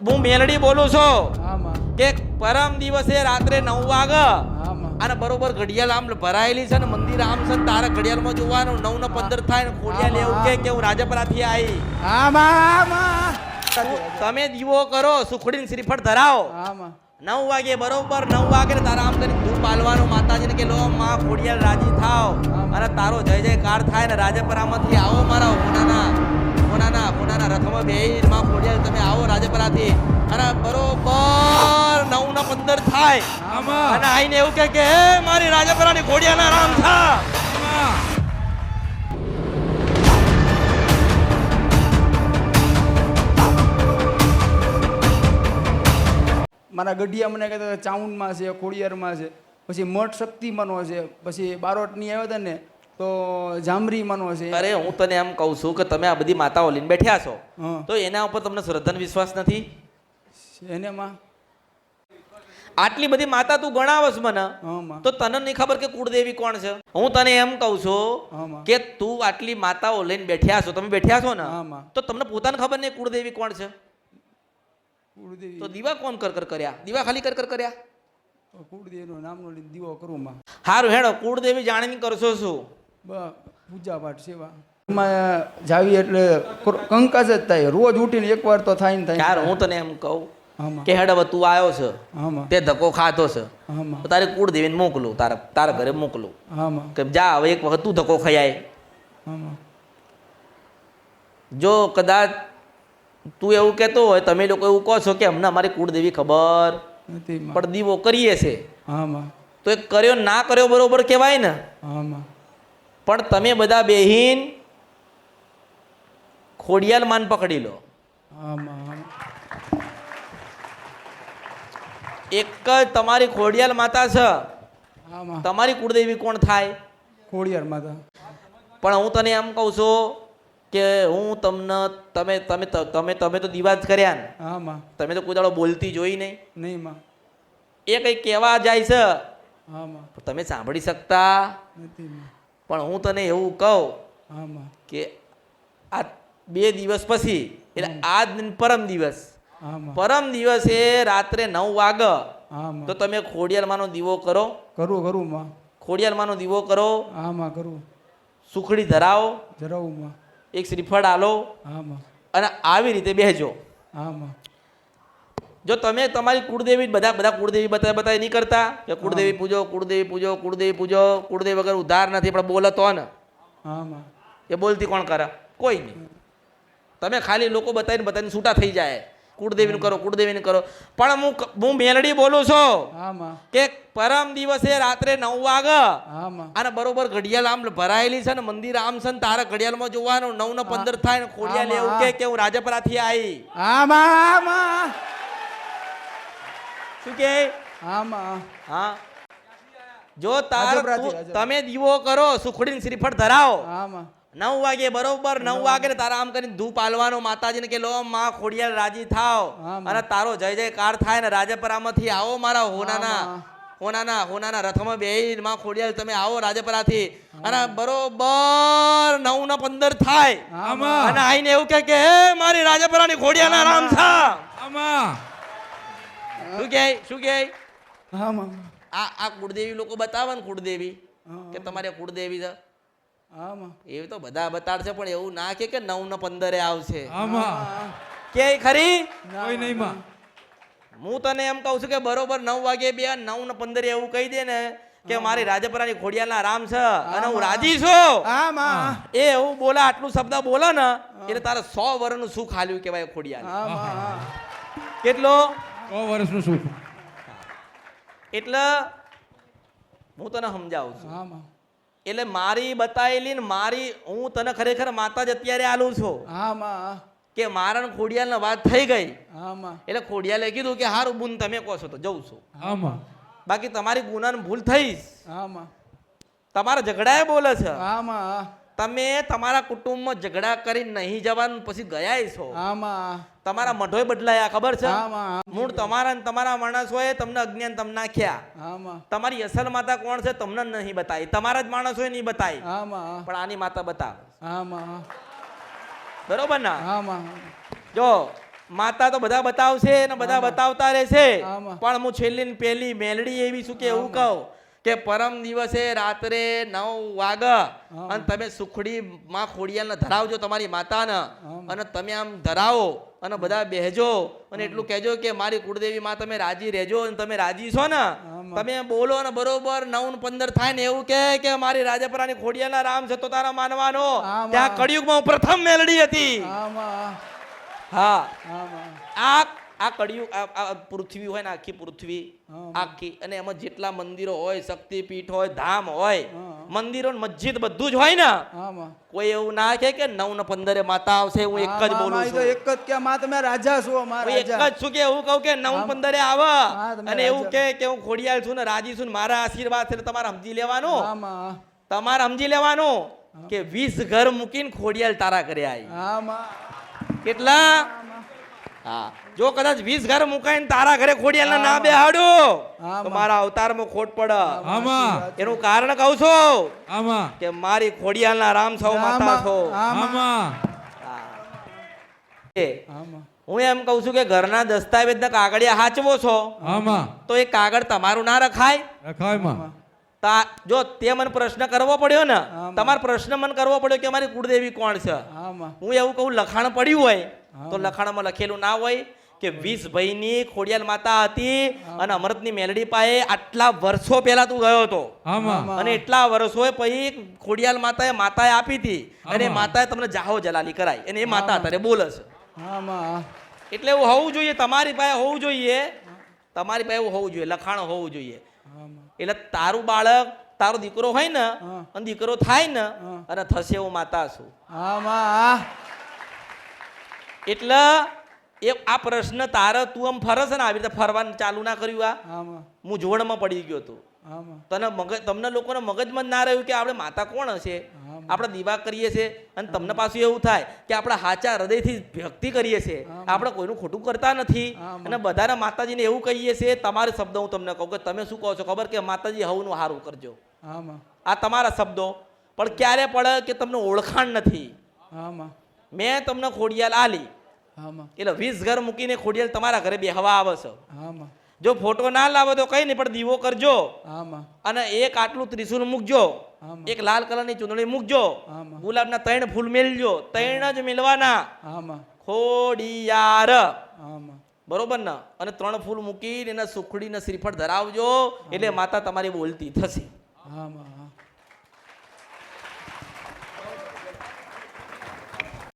હું મેલડી બોલું છું કે પરમ દિવસે રાત્રે નવ વાગે અને બરોબર ઘડિયાળ આમ ભરાયેલી છે ને મંદિર આમ છે તારા ઘડિયાળમાં જોવાનું નવ ને પંદર થાય ને ખોડિયા એવું કે કે હું રાજપરાથી આવી તમે દીવો કરો સુખડીને શ્રીફળ ધરાવો. નવ વાગે બરોબર નવ વાગે તારા આમ કરીને ધૂપ આલવાનું માતાજીને કે લો માં ખોડિયાલ રાજી થાવ. અને તારો જય જયકાર થાય ને રાજપરામાંથી આવો મારા હોનાના હોનાના હોનાના રથમાં બેહી માં ખોડિયાલ તમે આવો રાજપરાથી. અને બરોબર નવ ના પંદર થાય. અને આઈને એવું કે કે મારી રાજપરાની ઘોડિયાના રામ થા. મારા ગઢિયા મને કહેતા ચાઉનમાં છે ખોડિયારમાં છે. પછી મઠ શક્તિમાંનો છે. પછી બારોટની આવ્યા હતા ને તો જામરીમાંનો છે. અરે હું તને એમ કહું છું કે તમે આ બધી માતાઓ લઈને બેઠ્યા છો તો એના ઉપર તમને શ્રદ્ધા વિશ્વાસ નથી? એને માં આટલી બધી માતા તું ગણાવસ મને તો તને નહીં ખબર કે કુળદેવી કોણ છે? હું તને એમ કહું છું કે તું આટલી માતાઓ લઈને બેઠ્યા છો તમે બેઠ્યા છો ને તો તમને પોતાને ખબર નહીં કુળદેવી કોણ છે? તો દીવા કોણ કર કર કર્યા? દીવા ખાલી કર કર કર્યા? કુળદેવીનું નામનો દીવો કરું માં. હારું હેડો કુળદેવી જાણીને કરશો શું? બ પૂજા પાઠ સેવા. એમાં જાવી એટલે કંકાસ જ થાય. રોજ ઉઠીને એકવાર તો થાય ને થાય. યાર હું તને એમ કહું કે હેડ હવે તું આવ્યો છે. તે ધક્કો ખાતો છે. તારે કુળ કુળદેવીને મોકલું તારા તારા ઘરે મોકલું. કે જા હવે એક વખત તું ધક્કો ખાઈ જો કદાચ તું એવું કહેતો હોય તમે લોકો એવું કહો છો કે અમને અમારી કુળદેવી ખબર. પણ દીવો કરીએ છે. તો એ કર્યો ના કર્યો બરોબર કહેવાય ને. પણ તમે બધા બેહીન ખોડિયાલ માન પકડી લો. એક જ તમારી ખોડિયાલ માતા છે. તમારી કુળદેવી કોણ થાય? ખોડિયાર માતા. પણ હું તને એમ કહું છું કે હું તમને તમે તમે તમે તમે તો દીવા જ કર્યા ને. તમે તો કોઈ દાડો બોલતી જોઈ નહીં. નહીં માં. એ કંઈ કહેવા જાય છે? તમે સાંભળી શકતા? નથી પણ હું તને એવું કહું કે આ બે દિવસ પછી એટલે આજ પરમ દિવસ. પરમ દિવસે રાત્રે નવ વાગ તો તમે ખોડિયારમાંનો દીવો કરો. કરું કરું માં. ખોડિયાલમાંનો દીવો કરો. આમાં કરું. સુખડી ધરાવો. ધરાવું માં. એક શ્રીફળ આલો. આમાં. અને આવી રીતે બેહજો. આમાં. જો તમે તમારી કુળદેવી બધા બધા કુળદેવી બતા બતાય નહીં કરતા? કે કુળદેવી પૂજો કુળદેવી પૂજો કુળદેવી પૂજો કુળદેવી વગર ઉધાર નથી પણ બોલો તો ને. એ બોલતી કોણ કરે? કોઈ નહીં. તમે ખાલી લોકો બતાવીને બતાવીને છૂટા થઈ જાય. કુળદેવીનું કરો કુળદેવીનું કરો. પણ હું હું મેલડી બોલું છું કે પરમ દિવસે રાત્રે નવ વાગે અને બરોબર ઘડિયાળ આમ ભરાયેલી છે ને મંદિર આમ છે ને તારા ઘડિયાળમાં જોવાનું નવ ને પંદર થાય ને ખોડિયા એવું કે હું રાજપરાથી આવી શું કે? આમાં. હા. જો તાર. તમે દીવો કરો સુખડીને શ્રીફળ ધરાવો. આમાં. નવ વાગે બરોબર નવ વાગે તારા આમ કરીને ધૂપ આલવાનો માતાજીને કે લો માં ખોડિયાલ રાજી થાવ અને તારો જય જયકાર થાય ને રાજપરામાંથી આવો મારા હોનાના. હોનાના હોનાના રથમાં બેહી માં ખોડિયાલ તમે આવો રાજપરાથી અને બરોબર નવ ના પંદર થાય. અને આઈને એવું કે હે મારી રાજપરાની ખોડિયાના રામ થા શું કે શું કે આ આ કુળદેવી લોકો બતાવે ને કુળદેવી કે તમારે કુળદેવી છે. એવી તો બધા બતાડશે પણ એવું ના કે કે નવ ને પંદરે આવશે. કે ખરી? કોઈ નહીં માં હું તને એમ કહું છું કે બરોબર નવ વાગે બે નવ ને પંદરે એવું કહી દે ને કે મારી રાજપરાની ખોડિયાલના રામ છે અને હું રાજી છું. આમાં એ એવું બોલા આટલું શબ્દ બોલે ને એટલે તારે સો વર્ષનું સુખ હાલ્યું કહેવાય ખોડિયાલ આમાં કેટલો? સો વર્ષનું સુખ. એટલે હું તને સમજાવું છું. એટલે મારી બતાવેલી ને મારી હું તને ખરેખર માતા જ અત્યારે આલું છું. કે મારા ને વાત થઈ ગઈ. એટલે ખોડિયાલે કીધું કે હારું બુન તમે કહો છો તો જઉં છું. બાકી તમારી ગુના ભૂલ થઈશ. આમાં તમારા ઝઘડાએ બોલે છે. તમે તમારા કુટુંબમાં ઝઘડા કરીને નહીં જવાનું પછી ગયા છો? આમાં. તમારા મઢોય બદલાયા ખબર છે? મૂળ તમારા ને તમારા માણસોએ તમને અજ્ઞાન તમને નાખ્યા. તમારી અસલ માતા કોણ છે તમને નહીં બતાવી તમારા જ માણસોએ નહીં બતાવી પણ આની માતા બતાવે. બરોબર ના? જો માતા તો બધા બતાવશે ને બધા બતાવતા રહેશે. પણ હું છેલ્લી ને પહેલી મેલડી એવી શું કે એવું કહું. કે પરમ દિવસે રાત્રે નવ વાગ અને તમે સુખડી માં ખોડિયાને ધરાવજો તમારી માતાને. અને તમે આમ ધરાવો અને બધા બેહજો અને એટલું કહેજો કે મારી કુળદેવી માં તમે રાજી રહેજો અને તમે રાજી છો ને. તમે બોલો ને બરોબર નવ ને પંદર થાય ને એવું કે કે મારી રાજપરાની ખોડિયાના રામ છે તો તારા માનવાનો. ત્યાં કળિયુગમાં પ્રથમ મેલડી હતી. હા આ આ કળિયુગ આ પૃથ્વી હોય ને આખી પૃથ્વી આખી. અને એમાં જેટલા મંદિરો હોય શક્તિપીઠ હોય ધામ હોય મંદિરો મસ્જિદ બધું જ હોય ને. કોઈ એવું ના કે કે નવ ને પંદરે માતા આવશે હું એક જ બોલું છું. એક જ કે માં તમે રાજા છો એક જ છું કે એવું કહું કે નવ પંદરે આવે. અને એવું કે કે હું ખોડિયાલ છું ને રાજી છું ને મારા આશીર્વાદ છે તમારે સમજી લેવાનું. તમારે સમજી લેવાનું કે વીસ ઘર મૂકીને ખોડિયાલ તારા કર્યા કેટલા? હા. જો કદાચ વીસ ઘર મુકાઈને તારા ઘરે ખોડિયાલ ના આમાં. મારા અવતારમાં ખોટ પડે. એનું કારણ કહું છું કે મારી ખોડિયાલના રામ સૌ માતા છો. હા. એમ કહું છું કે ઘરના દસ્તાવેજના કાગળિયા હાચવો છો તો એ કાગળ તમારું ના રખાય? રખાય જો તે મને પ્રશ્ન કરવો પડ્યો ને તમારો તમારે પ્રશ્ન મને કરવો પડ્યો કે મારી કુળદેવી કોણ છે? હું એવું કહું લખાણ પડ્યું હોય તો લખાણમાં લખેલું ના હોય કે વીસ ભાઈની ખોડિયાલ માતા હતી અને અમૃતની મેલડી પાસે આટલા વર્ષો પહેલા તું ગયો હતો. અને એટલા વર્ષો પછી ખોડિયાલ માતાએ માતાએ આપી હતી અને માતાએ તમને જાહો જલાલી કરાઈ. અને એ માતા અત્યારે બોલે છે. એટલે એવું હોવું જોઈએ તમારી પાસે હોવું જોઈએ. તમારી પાસે એવું હોવું જોઈએ લખાણ હોવું જોઈએ. એટલે તારું બાળક તારો દીકરો હોય ને અને દીકરો થાય ને અને થશે હું માતા છું. આમાં. એટલે એ આ પ્રશ્ન તારે તું આમ ફરસ ને આવી રીતે ફરવાનું ચાલુ ના કર્યું આ? હું જોડમાં પડી ગયો હતો તને મગજ તમને લોકોને મગજમાં ના રહ્યું કે આપણે માતા કોણ હશે? આપણે દીવા કરીએ છીએ અને તમને પાછું એવું થાય કે આપણે હાચા હૃદયથી ભક્તિ કરીએ છીએ. આપણે કોઈનું ખોટું કરતા નથી. અને બધાને માતાજીને એવું કહીએ છીએ તમારે શબ્દ હું તમને કહું કે તમે શું કહો છો? ખબર કે માતાજી હવનું સારું કરજો. આ તમારા શબ્દો. પણ ક્યારે પડે કે તમને ઓળખાણ નથી? મેં તમને ખોડિયાલ આલી. એટલે વીસ ઘર મૂકીને ખોડિયાલ તમારા ઘરે બેહવા આવે છે. જો ફોટો ના લાવો તો કઈ નહીં પણ દીવો કરજો. અને એક આટલું ત્રિશુલ મૂકજો. એક લાલ કલરની ચૂંદડી મૂકજો. ગુલાબના ત્રણ ફૂલ મેલજો. ત્રણ જ મેલવાના. ખોડિયાર. બરોબર ને? અને ત્રણ ફૂલ મૂકીને એના સુખડીને શ્રીફળ ધરાવજો. એટલે માતા તમારી બોલતી થશે.